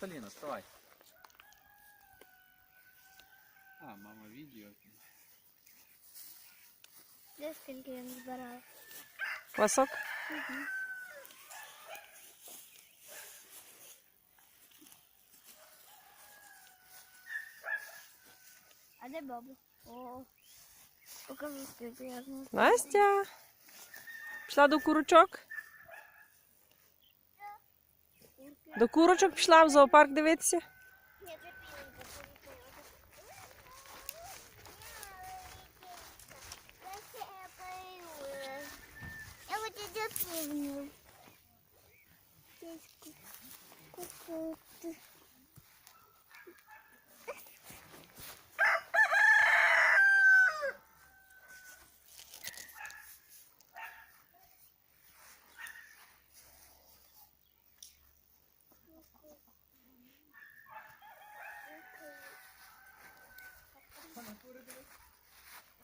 Наталіна, вставай. А, мама відео. Де скільки він збирав? Квасок? А де баба? О, покажи, скільки я знаю. Настя. Пішла до курочок? До курочок пішла в зоопарк дивитися? Я пивню.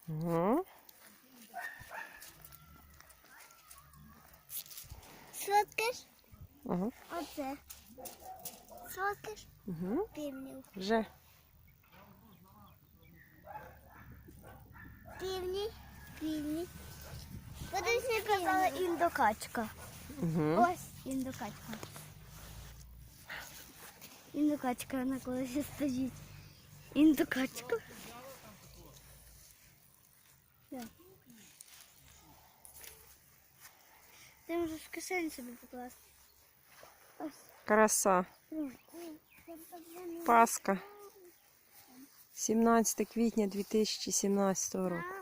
Угу. Сфоткаєш? Угу. Оце. Сфоткаєш? Угу. Півнів. Вже. Півні. Півні. Кудись не казала індокачка. Угу. Ось індокачка. Індокачка на колесі стоїть. Індокачка. Ти можеш в кишені собі покласти. Ось. Краса. Пасха. 17 квітня 2017 року.